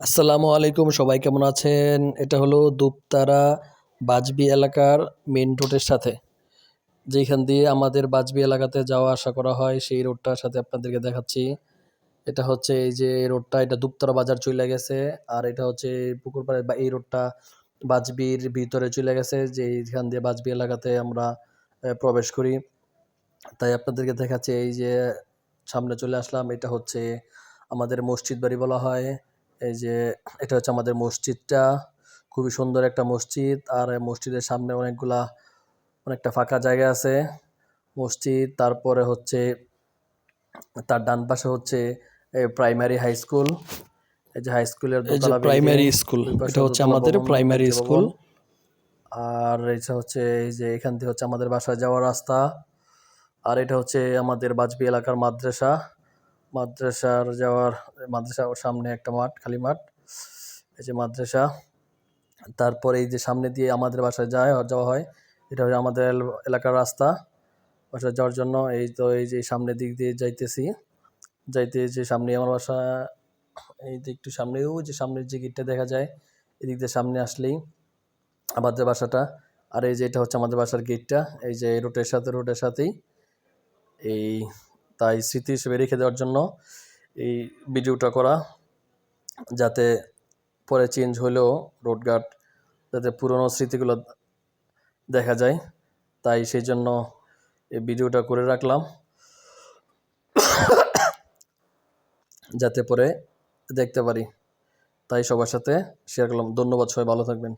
আসসালামু আলাইকুম, সবাই কেমন আছেন? এটা হলো দুপতারা বাজবি এলাকার মেন রোডের সাথে। যেখান দিয়ে আমাদের বাজবি এলাকাতে যাওয়া আসা করা হয়, সেই রোডটার সাথে আপনাদেরকে দেখাচ্ছি। এটা হচ্ছে এই যে রোডটা এটা দুপতারা বাজার চলে গেছে, আর এটা হচ্ছে পুকুর পাড়ে বা এই রোডটা বাজবির ভিতরে চলে গেছে, যে এইখান দিয়ে বাজবি এলাকাতে আমরা প্রবেশ করি। তাই আপনাদেরকে দেখাচ্ছি, এই যে সামনে চলে আসলাম, এটা হচ্ছে আমাদের মসজিদ বাড়ি বলা হয়। এই যে এটা হচ্ছে আমাদের মসজিদটা। খুবই সুন্দর একটা মসজিদ। আর এই মসজিদের সামনে অনেকগুলা অনেকটা ফাঁকা জায়গা আছে। মসজিদ তারপরে হচ্ছে তার ডান পাশে হচ্ছে প্রাইমারি হাই স্কুল। এই যে হাই স্কুলের প্রাইমারি স্কুল এটা হচ্ছে আমাদের প্রাইমারি স্কুল। আর এটা হচ্ছে এই যে এখান থেকে হচ্ছে আমাদের বাসায় যাওয়ার রাস্তা। আর এটা হচ্ছে আমাদের বাজবি এলাকার মাদ্রাসা। মাদ্রাসার যাওয়ার মাদ্রাসার সামনে একটা মাঠ, খালি মাঠ। এই যে মাদ্রাসা, তারপরে এই যে সামনে দিয়ে আমাদের বাসায় যায় যাওয়া হয়, এটা হচ্ছে আমাদের এলাকার রাস্তা। বাসায় যাওয়ার জন্য এই তো এই যে সামনের দিক দিয়ে যাইতেছি। যাইতে যে সামনে আমার বাসা, এই যে একটু সামনেও যে সামনের যে গেটটা দেখা যায়, এদিক দিয়ে সামনে আসলেই আমাদের বাসাটা। আর এই যে এটা হচ্ছে আমাদের বাসার গেটটা, এই যে রোডের সাথে রোডের সাথেই এই তাই স্মৃতি হিসেবে রেখে দেওয়ার জন্য এই ভিডিওটা করা, যাতে পরে চেঞ্জ হলেও রোডঘাট যাতে পুরনো স্মৃতিগুলো দেখা যায়। তাই সেই জন্য এই ভিডিওটা করে রাখলাম। যাতে পরে দেখতে পারি। তাই সবার সাথে শেয়ার করলাম। ধন্যবাদ সবাই, ভালো থাকবেন।